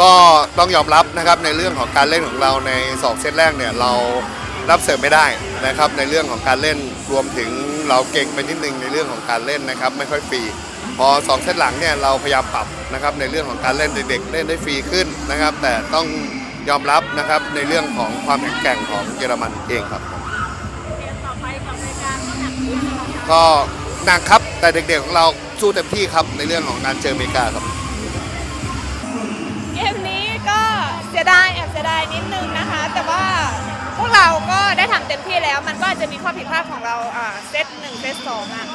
ก็ต้องยอมรับนะครับในเรื่องของการเล่นของเราในสองเซตแรกเนี่ยเรารับเสิร์ฟไม่ได้นะครับในเรื่องของการเล่นรวมถึงเราเก่งไปนิดนึงในเรื่องของการเล่นนะครับไม่ค่อยฟรีพอสองเซตหลังเนี่ยเราพยายามปรับนะครับในเรื่องของการเล่นเด็กๆเล่นได้ฟรีขึ้นนะครับ แต่ต้องยอมรับนะครับในเรื่องของความแข็งแกร่งของเยอรมันเองครับเกมต่อไปกับรายการก็หนักขึ้นนะคะก็หนักครับแต่เด็กๆของเราสู้เต็มที่ครับในเรื่องของการเจออเมริกาครับ สียดายนิดนึงนะคะ แต่ว่าพวกเราก็ได้ทำเต็มที่แล้ว มันก็อาจจะมีข้อผิดพลาดของเราอ่าเซตหนึ่งเซตสองอะ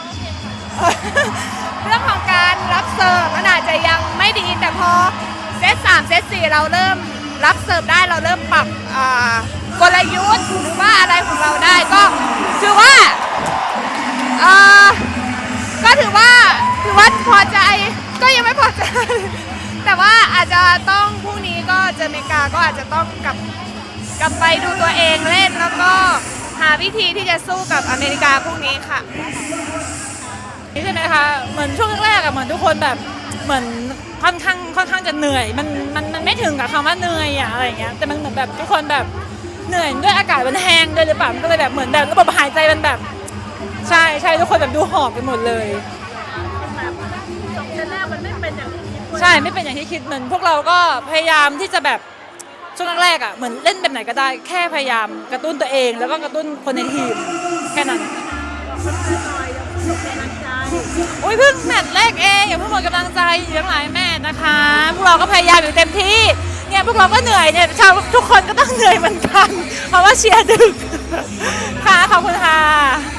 เรื่องของการรับเสิร์ฟมันอาจจะยังไม่ดีแต่พอเซตสามเซตสี่เราเริ่มรับเสิร์ฟได้เราเริ่มปรับอ่ากลยุทธ์หรือว่าอะไรของเราได้ก็ถือว่าอ่าก็ถือว่าถือว่าพอใจก็ยังไม่พอใจ แต่ว่าอาจจะต้อง อเมริกาก็อาจจะต้องกลับกลับไปดูตัวเองเล่นแล้วก็หาวิธีที่จะสู้กับอเมริกาพรุ่งนี้ค่ะใช่ไหมคะเหมือนช่วงแรกๆอะเหมือนทุกคนแบบเหมือนค่อนข้างค่อนข้างจะเหนื่อยมันมันมันไม่ถึงกับคำว่าเหนื่อยอะอะไรอย่างเงี้ยแต่มันเหมือนแบบทุกคนแบบเหนื่อยด้วยอากาศมันแห้งด้วยหรือเปล่ามันก็เลยแบบเหมือนแบบระบบหายใจมันแบบ ใช่ใช่ทุกคนแบบดูหอบกันหมดเลย แบบสองเซตแรกมันไม่เป็นอย่าง ไม่เป็นอย่างที่คิดเหมือนพวกเราก็พยายามที่จะแบบช่วงแรกๆอะเหมือนเล่นแบบไหนก็ได้แค่พยายามกระตุ้นตัวเอง แล้วก็กระตุ้นคนในทีมแค่นั้นบอกเพื่อนๆหน่อยอย่าเพิ่งหมดกำลังใจอุ้ยเพิ่งแมตช์แรกเองอย่าเพิ่งหมดกำลังใจอีกตั้งหลายแมตช์นะคะ พวกเราก็พยายามอยู่เต็มที่เนี่ยพวกเราก็เหนื่อยเนี่ยชาวทุกคนก็ต้องเหนื่อยเหมือนกัน เพราะว่าเชียร์ดึกค่ะขอบคุณค่ะ